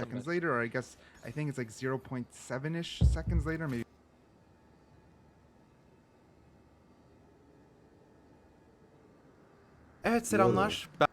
seconds later, or I guess I think it's like 0.7 ish seconds later, maybe. Evet selamlar. Ben...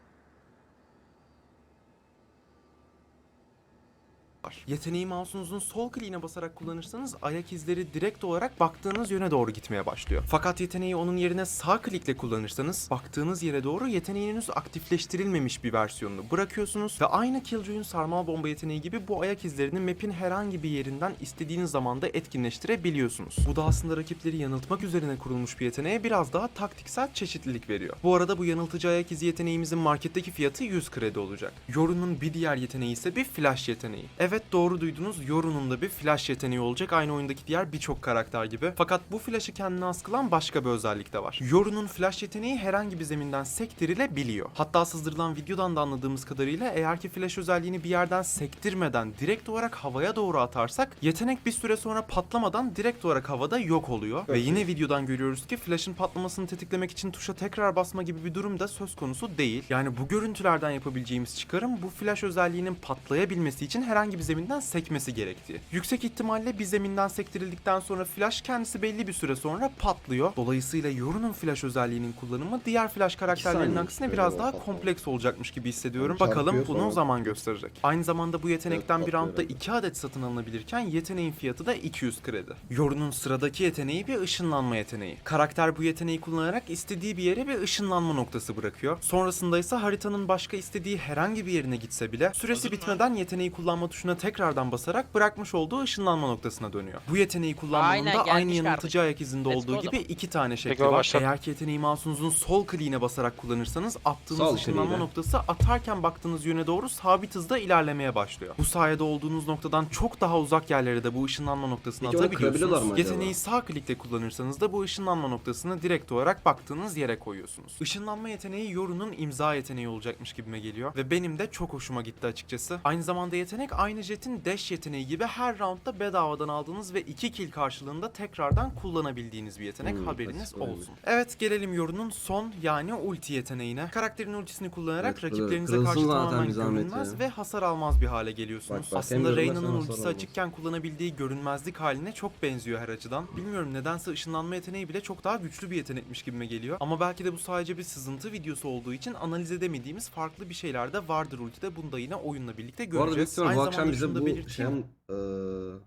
Yeteneği mouse'unuzun sol kliğine basarak kullanırsanız ayak izleri direkt olarak baktığınız yöne doğru gitmeye başlıyor. Fakat yeteneği onun yerine sağ klikle kullanırsanız baktığınız yere doğru yeteneğin henüz aktifleştirilmemiş bir versiyonunu bırakıyorsunuz ve aynı Killjoy'un sarmal bomba yeteneği gibi bu ayak izlerini map'in herhangi bir yerinden istediğiniz zamanda etkinleştirebiliyorsunuz. Bu da aslında rakipleri yanıltmak üzerine kurulmuş bir yeteneğe biraz daha taktiksel çeşitlilik veriyor. Bu arada bu yanıltıcı ayak izi yeteneğimizin marketteki fiyatı 100 kredi olacak. Yoru'nun bir diğer yeteneği ise bir flash yeteneği. Evet doğru duydunuz Yoru'nun da bir flash yeteneği olacak aynı oyundaki diğer birçok karakter gibi. Fakat bu flash'ı kendine has kılan başka bir özellik de var. Yoru'nun flash yeteneği herhangi bir zeminden sektirilebiliyor. Hatta sızdırılan videodan da anladığımız kadarıyla eğer ki flash özelliğini bir yerden sektirmeden direkt olarak havaya doğru atarsak yetenek bir süre sonra patlamadan direkt olarak havada yok oluyor. Ve yine videodan görüyoruz ki flash'ın patlamasını tetiklemek için tuşa tekrar basma gibi bir durum da söz konusu değil. Yani bu görüntülerden yapabileceğimiz çıkarım bu flash özelliğinin patlayabilmesi için herhangi bir zeminden sekmesi gerektiği. Yüksek ihtimalle bir zeminden sektirildikten sonra flash kendisi belli bir süre sonra patlıyor. Dolayısıyla Yoru'nun flash özelliğinin kullanımı diğer flash karakterlerinin aksine biraz daha kompleks olacakmış gibi hissediyorum. Yani Bakalım çarpıyor bunu sonra- zaman gösterecek. Aynı zamanda bu yetenekten Evet, bir roundda patlıyor 2 adet satın alınabilirken yeteneğin fiyatı da 200 kredi. Yoru'nun sıradaki yeteneği bir ışınlanma yeteneği. Karakter bu yeteneği kullanarak istediği bir yere bir ışınlanma noktası bırakıyor. Sonrasında ise haritanın başka istediği herhangi bir yerine gitse bile süresi bitmeden yeteneği kullanma tuşuna tekrardan basarak bırakmış olduğu ışınlanma noktasına dönüyor. Bu yeteneği kullanmanın Aynen, da aynı yanıltıcı kardeşim. ayak izinde Let's olduğu go o gibi zaman. iki tane şekli go, var. başlat. Eğer ki yeteneği mouse'unuzun sol kliğine basarak kullanırsanız attığınız Sol ışınlanma kliğiyle. noktası atarken baktığınız yöne doğru sabit hızda ilerlemeye başlıyor. Bu sayede olduğunuz noktadan çok daha uzak yerlere de bu ışınlanma noktasını Peki onu kırabiliyorlar atabiliyorsunuz. acaba? Yeteneği sağ klikle kullanırsanız da bu ışınlanma noktasını direkt olarak baktığınız yere koyuyorsunuz. Işınlanma yeteneği Yoru'nun imza yeteneği olacakmış gibime geliyor ve benim de çok hoşuma gitti açıkçası. Aynı zamanda yetenek aynı Jet'in dash yeteneği gibi her roundda bedavadan aldığınız ve 2 kill karşılığında tekrardan kullanabildiğiniz bir yetenek Hmm, haberiniz önemli. olsun. Evet gelelim Yoru'nun son yani ulti yeteneğine. Karakterin ultisini kullanarak Evet, rakiplerinize karşı tamamen görünmez ya. ve hasar almaz bir hale geliyorsunuz. Bak, bak, Aslında Reyna'nın ultisi almaz. açıkken kullanabildiği görünmezlik haline çok benziyor her açıdan. Bilmiyorum nedense ışınlanma yeteneği bile çok daha güçlü bir yetenekmiş gibime geliyor. Ama belki de bu sadece bir sızıntı videosu olduğu için analiz edemediğimiz farklı bir şeyler de vardır ultide. Bunu da yine oyunla birlikte Bu arada göreceğiz. ihtimal bu Aynı akşam da bu belirteyim. şeyin eee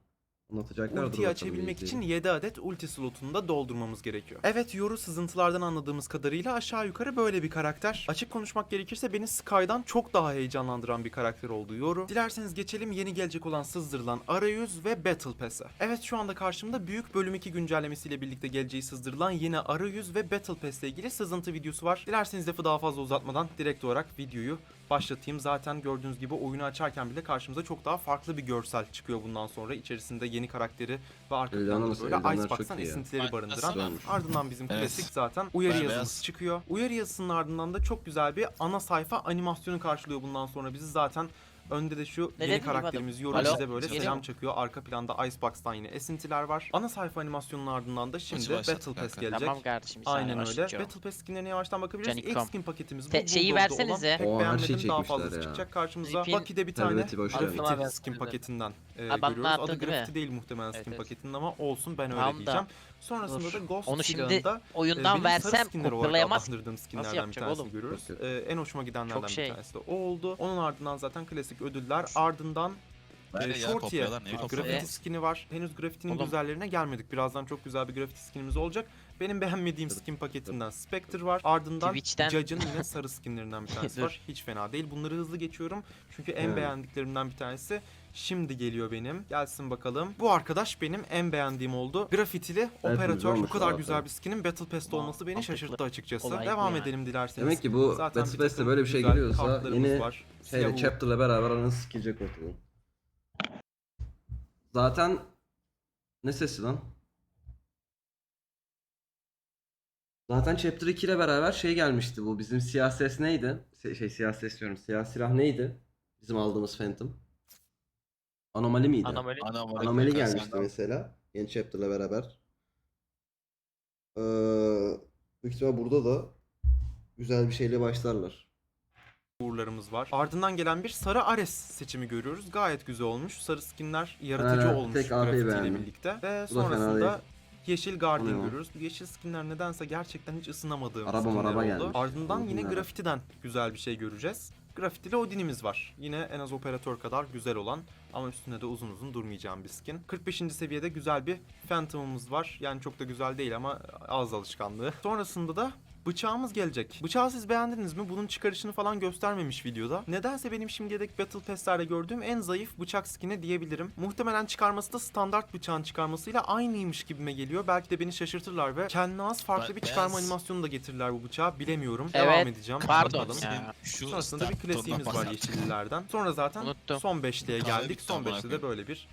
anlatacaklardır. Ultiyi açabilmek için izleyelim. 7 adet ulti slotunu da doldurmamız gerekiyor. Evet Yoru sızıntılardan anladığımız kadarıyla aşağı yukarı böyle bir karakter. Açık konuşmak gerekirse beni Sky'dan çok daha heyecanlandıran bir karakter oldu Yoru. Dilerseniz geçelim yeni gelecek olan sızdırılan arayüz ve Battle Pass'e. Evet şu anda karşımda büyük bölüm 2 güncellemesiyle birlikte geleceği sızdırılan yeni arayüz ve Battle Pass ile ilgili sızıntı videosu var. Dilerseniz lafı daha fazla uzatmadan direkt olarak videoyu başlatayım. Zaten gördüğünüz gibi oyunu açarken bile karşımıza çok daha farklı bir görsel çıkıyor bundan sonra. İçerisinde yeni karakteri ve arka planda böyle Icebox'tan esintileri barındıran. nasıl? Ardından bizim Evet. klasik zaten uyarı Bembeyaz. yazımız çıkıyor. Uyarı yazısının ardından da çok güzel bir ana sayfa animasyonu karşılıyor bundan sonra bizi zaten. Önde de şu Ne yeni karakterimiz Yoru Alo? bize böyle Geliyor selam mu? çakıyor. Arka planda Icebox'tan yine esintiler var. Ana sayfa animasyonunun ardından da şimdi Maçı başlat Battle Pass kanka. gelecek. Tamam kardeşim. bir saniye Aynen öyle. başlayacağım. Battle Pass skinlerine yavaştan bakabiliriz. Canik İlk com. skin paketimiz bu. Te- şeyi Bulldog'da olan. versenize. Pek Oo, her beğenmedim. şeyi Daha çekmişler fazlası ya. çıkacak karşımıza. Rip'in- Bucky'de bir tane Serveti boş ver. graffiti skin paketinden e, Ha, görüyoruz. Adı değil mi? graffiti değil muhtemelen skin Evet, evet. paketinin ama olsun ben öyle Tamam da, diyeceğim. Sonrasında dur. da Ghost Onu şimdi silahında oyundan e, benim sarı versem olarak kopyalayamaz. adlandırdığım skinlerden bir yapacak tanesini oğlum? görüyoruz. E, en hoşuma gidenlerden Çok bir şey. tanesi de o oldu. Onun ardından zaten klasik ödüller. Ardından e, kopyalar? grafiti skini var. Henüz grafitinin Oğlum. güzellerine gelmedik. Birazdan çok güzel bir grafiti skinimiz olacak. Benim beğenmediğim skin paketinden Spectre var. Ardından Twitch'ten- Judge'ın yine sarı skinlerinden bir tanesi var. Hiç fena değil. Bunları hızlı geçiyorum. Çünkü en beğendiklerimden bir tanesi şimdi geliyor benim. Gelsin bakalım. Bu arkadaş benim en beğendiğim oldu. Grafitili operatör. Bu olmuş kadar zaten. güzel bir skinin Battle Pass'te olması beni mantıklı. şaşırttı açıkçası. Olay bu Devam yani. edelim dilerseniz. Demek ki bu Zaten Battle bir Pass'te takım böyle bir şey güzel geliyorsa kartlarımız yeni var. şeyle Siyah chapter'la beraber ananı sikecek ortadan. Zaten ne sesi lan? Zaten Chapter 2 ile beraber şey gelmişti bu. Bizim siyah ses neydi? Se- şey siyah ses diyorum. Siyah silah neydi? Bizim aldığımız Phantom. Anomali miydi? Anomali. Anomali, Anomali gelmişti sen- mesela. Yeni chapter'la beraber. Ee, büyük ihtimal burada da güzel bir şeyle başlarlar. uğurlarımız var. Ardından gelen bir sarı Ares seçimi görüyoruz. Gayet güzel olmuş. Sarı skinler yaratıcı Ha, olmuş grafitiyle birlikte. Ve Bu sonrasında. Yeşil Guardian görüyoruz. Bu yeşil skinler nedense gerçekten hiç ısınamadığım Araba skinler maraba oldu. gelmiş. Ardından yine Bunlar. grafitiden güzel bir şey göreceğiz. Grafitili Odin'imiz var. Yine en az operatör kadar güzel olan ama üstünde de uzun uzun durmayacağım bir skin. 45. seviyede güzel bir Phantom'ımız var. Yani çok da güzel değil ama ağız alışkanlığı. Sonrasında da Bıçağımız gelecek. Bıçağı siz beğendiniz mi? Bunun çıkarışını falan göstermemiş videoda. Nedense benim şimdiye dek Battle Pass'lerde gördüğüm en zayıf bıçak skin'i diyebilirim. Muhtemelen çıkarması da standart bıçağın çıkarmasıyla aynıymış gibime geliyor. Belki de beni şaşırtırlar ve kendine az farklı bir çıkarma animasyonu da getirirler bu bıçağa. Bilemiyorum. Evet, Devam edeceğim. pardon ya. Şu Sonrasında bir klasiğimiz var yeşillilerden. Sonra zaten Unuttum. son beşliğe Kahve geldik. bitti Son amına beşte de koyayım. böyle bir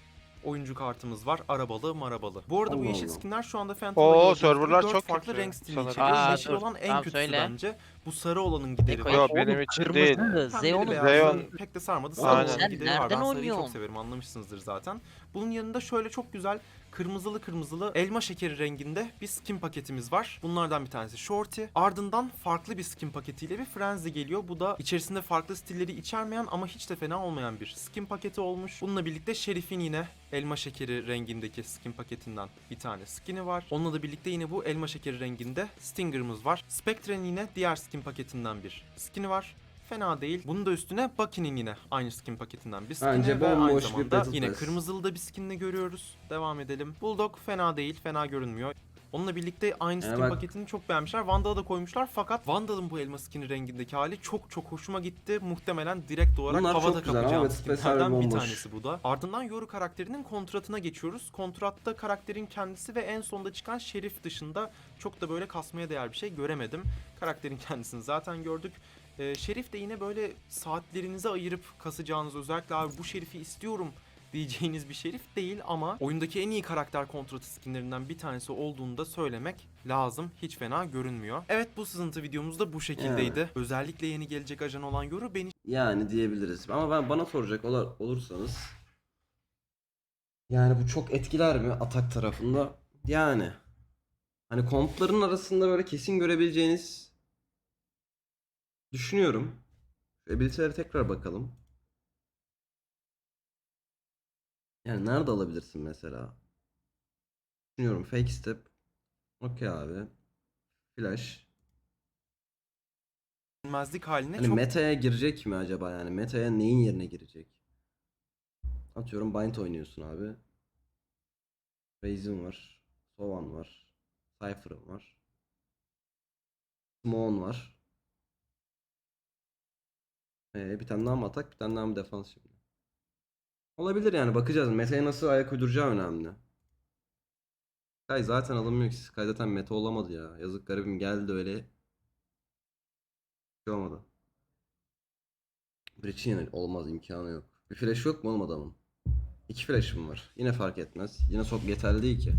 oyuncu kartımız var. Arabalı marabalı. Bu arada bu Allah yeşil Allah. skinler şu anda Phantom'da Oo, serverlar çok farklı kötü renk stilini sanırım. içeriyor. Aa, yeşil dur. olan en Tamam, kötüsü söyle. bence. Bu sarı olanın gideri var. Yok benim için değil. Zeon'un Zeon- pek de sarmadı. Aynen. Sarı olanın Sen gideri var. Ben nereden sarıyı çok oynuyorsun? severim anlamışsınızdır zaten. Bunun yanında şöyle çok güzel kırmızılı kırmızılı elma şekeri renginde bir skin paketimiz var. Bunlardan bir tanesi Shorty. Ardından farklı bir skin paketiyle bir Frenzy geliyor. Bu da içerisinde farklı stilleri içermeyen ama hiç de fena olmayan bir skin paketi olmuş. Bununla birlikte Şerif'in yine elma şekeri rengindeki skin paketinden bir tane skin'i var. Onunla da birlikte yine bu elma şekeri renginde Stinger'ımız var. Spectre'nin yine diğer skin paketinden bir skin'i var. Fena değil. Bunun da üstüne Bucky'nin yine aynı skin paketinden bir skin'i Bence ve aynı bomboş bir zamanda Battle yine Pass. kırmızılı da bir skin'le görüyoruz. Devam edelim. Bulldog fena değil, fena görünmüyor. Onunla birlikte aynı skin bak- paketini çok beğenmişler. Vandal'a da koymuşlar fakat Vandal'ın bu elma skini rengindeki hali çok çok hoşuma gitti. Muhtemelen direkt olarak Bunlar havada kapacağım harbi skinlerden bir tanesi bu da. Ardından Yoru karakterinin kontratına geçiyoruz. Kontratta karakterin kendisi ve en sonda çıkan Şerif dışında çok da böyle kasmaya değer bir şey göremedim. Karakterin kendisini zaten gördük. Ee, Şerif de yine böyle saatlerinizi ayırıp kasacağınız özellikle abi bu Şerif'i istiyorum diyeceğiniz bir şerif değil ama oyundaki en iyi karakter kontratı skinlerinden bir tanesi olduğunu da söylemek lazım. Hiç fena görünmüyor. Evet bu sızıntı videomuz da bu şekildeydi. Özellikle yeni gelecek ajan olan Yoru beni Yani diyebiliriz. Ama ben bana soracak olar, olursanız yani bu çok etkiler mi atak tarafında? Yani hani kompların arasında böyle kesin görebileceğiniz düşünüyorum. Ability'lere tekrar bakalım. Yani nerede alabilirsin mesela? Düşünüyorum fake step. Okey abi. Flash. bilmezlik haline Hani çok meta'ya girecek mi acaba yani? Meta'ya neyin yerine girecek? Atıyorum Bind oynuyorsun abi. Raze'in var. Sovan var. Cypher'ın var. Smon var. Ee, bir tane daha mı atak, bir tane daha mı defans şimdi? Olabilir yani bakacağız. Meta'ya nasıl ayak uyduracağı önemli. Sky zaten alınmıyor ki. Sky zaten meta olamadı ya. Yazık garibim geldi öyle. Bir şey olmadı. Breach'in yani olmaz imkanı yok. Bir flash yok mu oğlum adamın? İki flash'ım var. Yine fark etmez. Yine çok yeterli değil ki.